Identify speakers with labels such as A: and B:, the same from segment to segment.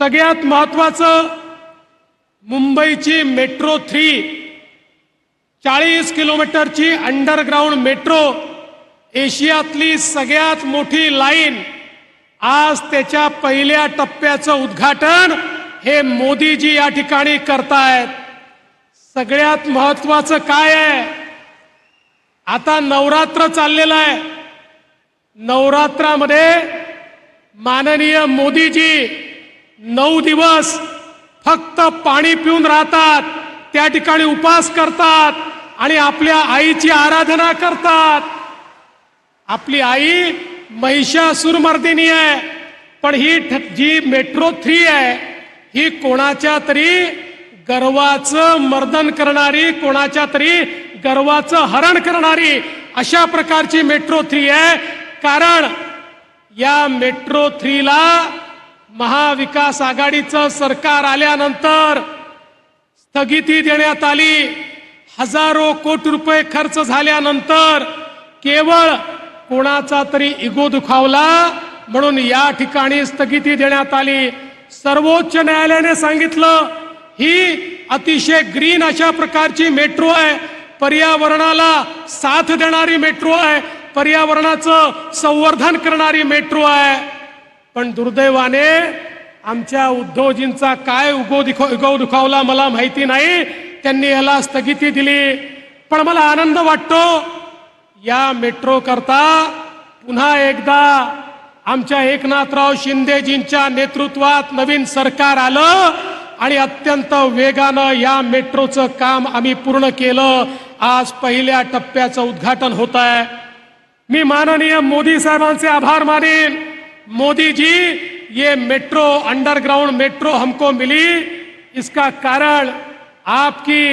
A: सगळ्यात महत्वाचं मुंबईची मेट्रो थ्री चाळीस किलोमीटरची अंडरग्राऊंड मेट्रो एशियातली सगळ्यात मोठी लाईन आज त्याच्या पहिल्या टप्प्याचं उद्घाटन हे मोदीजी या ठिकाणी करतायत. सगळ्यात महत्वाचं काय आहे? आता नवरात्र चाललेलं आहे. नवरात्रामध्ये माननीय मोदीजी नऊ दिवस फक्त पाणी पिऊन राहतात. त्या ठिकाणी उपास करतात आणि आपल्या आईची आराधना करतात. आपली आई महिषासुरमर्दिनी आहे पण ही ठ- जी मेट्रो थ्री आहे ही कोणाच्या तरी गर्वाचं मर्दन करणारी कोणाच्या तरी गर्वाचं हरण करणारी अशा प्रकारची मेट्रो थ्री आहे. कारण या मेट्रो थ्रीला महाविकास आघाडीचं सरकार आल्यानंतर स्थगिती देण्यात आली. हजारो कोटी रुपये खर्च झाल्यानंतर केवळ कोणाचा तरी इगो दुखावला म्हणून या ठिकाणी स्थगिती देण्यात आली. सर्वोच्च न्यायालयाने सांगितलं ही अतिशय ग्रीन अशा प्रकारची मेट्रो आहे. पर्यावरणाला साथ देणारी मेट्रो आहे. पर्यावरणाचं संवर्धन करणारी मेट्रो आहे. पण दुर्दैवाने आमच्या उद्धवजींचा काय उगो दिखो उगव दुखावला मला माहिती नाही. त्यांनी याला स्थगिती दिली. पण मला आनंद वाटतो या मेट्रो करता पुन्हा एकदा आमच्या एकनाथराव शिंदेजींच्या नेतृत्वात नवीन सरकार आलं आणि अत्यंत वेगानं या मेट्रोचं काम आम्ही पूर्ण केलं. आज पहिल्या टप्प्याचं उद्घाटन होत आहे मी माननीय मोदी साहेबांचे आभार मानेन. मोदी जी, ये मेट्रो, अंडरग्राउंड मेट्रो हमको मिली। इसका कारण आपकी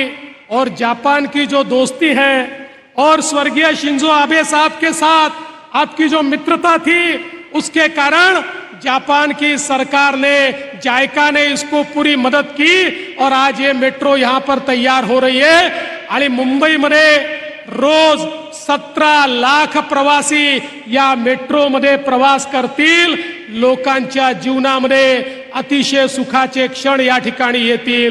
A: और जापान की जो दोस्ती है और स्वर्गीय शिंजो आबे साहब के साथ आपकी जो मित्रता थी, उसके कारण जापान की सरकार ने, जायका ने इसको पूरी मदद की और आज ये मेट्रो यहाँ पर तैयार हो रही है। आणि मुंबईमध्ये रोज सतरा लाख प्रवासी या मेट्रोमध्ये प्रवास करतील. लोकांच्या जीवनामध्ये अतिशय सुखाचे क्षण या ठिकाणी येतील.